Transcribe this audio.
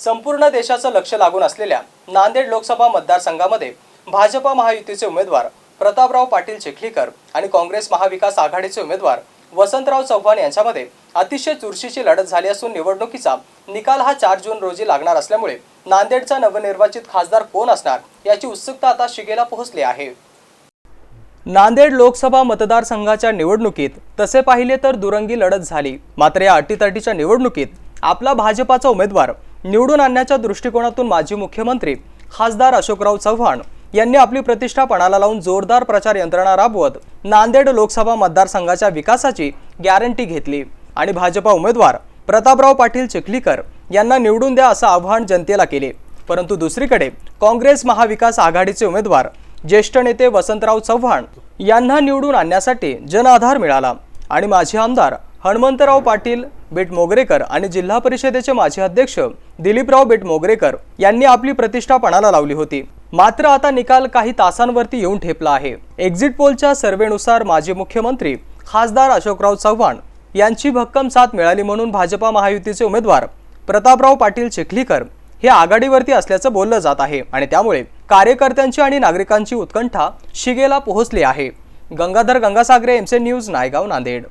संपूर्ण देशाचं लक्ष लागून असलेल्या नांदेड लोकसभा मतदारसंघामध्ये भाजपा महायुतीचे उमेदवार प्रतापराव पाटील चिखलीकर आणि काँग्रेस महाविकास आघाडीचे उमेदवार वसंतराव चव्हाण यांच्यामध्ये अतिशय चुरशीची लढत झाली असून निवडणुकीचा निकाल हा चार जून रोजी लागणार असल्यामुळे नांदेडचा नवनिर्वाचित खासदार कोण असणार याची उत्सुकता आता शिगेला पोहोचली आहे. नांदेड लोकसभा मतदारसंघाच्या निवडणुकीत तसे पाहिले तर दुरंगी लढत झाली. मात्र या अटीतटीच्या निवडणुकीत आपला भाजपाचा उमेदवार निवडून आणण्याच्या दृष्टिकोनातून माजी मुख्यमंत्री खासदार अशोकराव चव्हाण यांनी आपली प्रतिष्ठा पणाला लावून जोरदार प्रचार यंत्रणा राबवत नांदेड लोकसभा मतदारसंघाच्या विकासाची गॅरंटी घेतली. आणि भाजपा उमेदवार प्रतापराव पाटील चिखलीकर यांना निवडून द्या असं आव्हान जनतेला केले. परंतु दुसरीकडे काँग्रेस महाविकास आघाडीचे उमेदवार ज्येष्ठ नेते वसंतराव चव्हाण यांना निवडून आणण्यासाठी जनआधार मिळाला. आणि माजी आमदार हनुमंतराव पाटील बेट मोगरेकर आणि जिल्हा परिषदेचे माजी अध्यक्ष दिलीपराव बेट मोगरेकर यांनी आपली प्रतिष्ठा पणाला लावली होती. मात्र आता निकाल काही तासांवरती येऊन ठेपला आहे. एक्झिट पोलच्या सर्वेनुसार माजी मुख्यमंत्री खासदार अशोकराव चव्हाण यांची भक्कम साथ मिळाली म्हणून भाजपा महायुतीचे उमेदवार प्रतापराव पाटील चिखलीकर हे आघाडीवरती असल्याचं बोललं जात आहे आणि त्यामुळे कार्यकर्त्यांची आणि नागरिकांची उत्कंठा शिगेला पोहोचली आहे. गंगाधर गंगासागरे एमसे न्यूज नायगाव नांदेड.